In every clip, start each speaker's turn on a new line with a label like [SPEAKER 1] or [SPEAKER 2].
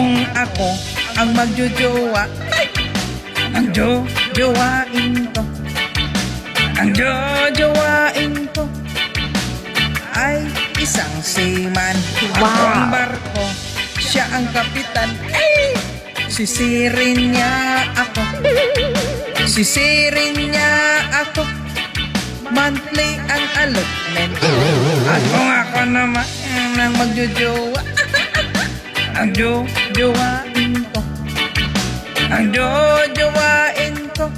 [SPEAKER 1] Kung ako ang magjojowa, ang jojowain ko. Ang jojowain ko ay isang seaman. Ako ang barko, siya ang kapitan. Ay, sisirin niya ako. Sisirin niya ako. Monthly ang allotment. At kung ako naman ang magjojowa, ang jojowain ko. Ang jojowain ko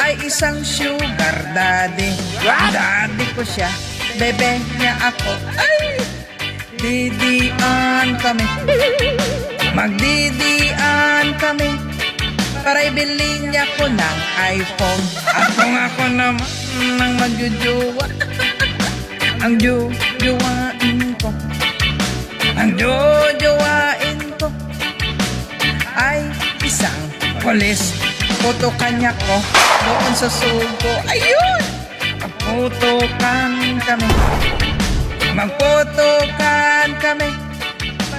[SPEAKER 1] ay isang sugar daddy. Daddy ko siya, bebe niya ako. Ay, didian kami. Magdidian kami. Para ibili niya ko ng iPhone. At kung ako naman ang magjojowa, ang jojowain ko. Ang jojowain isang polis. Putukan niya ko doon sa sugo. Ayun! Putukan kami. Magputukan kami.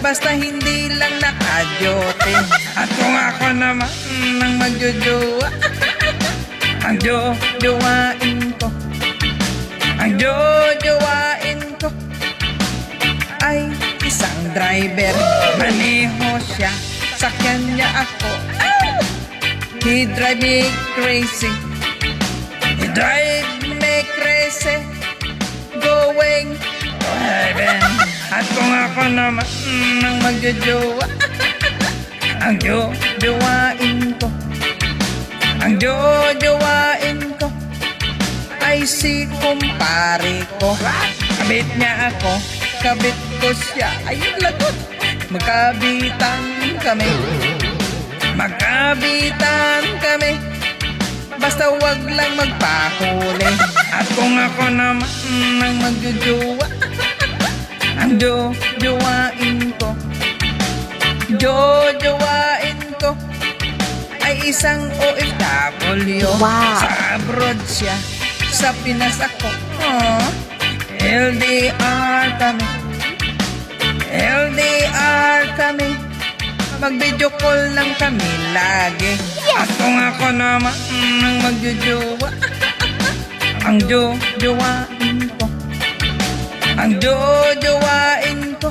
[SPEAKER 1] Basta hindi lang nakajote. At kung ako naman ang magjojowa, ang jojowain ko. Ang jojowain ko ay isang driver. Maneho siya, sakyan niya ako. Ah! He drive me crazy. He drive me crazy. Going to heaven. At kung ako naman ang magjojowa, ang jojowain ko. Ang jojowain ko ay si kumpare ko. Kabit niya ako, kabit ko siya. Ayun lagot. Magkabitan kami. Magkabitan. Basta wag lang magpahuli. At kung ako naman ang magjojowa, ang jojowain ko. Jojowain ko ay isang OFW.
[SPEAKER 2] Wow.
[SPEAKER 1] Sa abroad siya, sa Pinas ako. Aww. LDR kami. LDR. Mag-video call lang kami lagi. At kung ako naman ang magjojowa, ang jojowain ko. Ang jojowain ko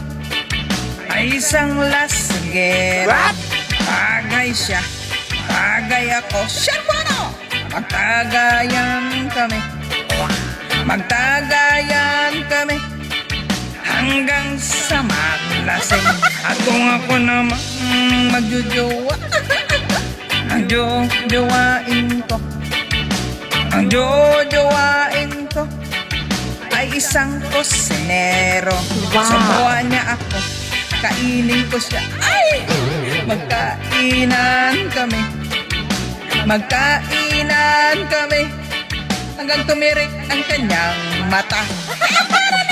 [SPEAKER 1] ay isang lasgera. Tagay siya, tagay ako. Siya ano? Magtagayan kami. Magtagayan kami hanggang sa maglasing. At kung ako naman magjojowa, ang jojowain ko, ang jojowain ko ay isang kusinero.
[SPEAKER 2] Wow.
[SPEAKER 1] Subuan niya ako, kainin ko siya. Ay! Magkainan kami. Magkainan kami hanggang tumirik ang kanyang mata.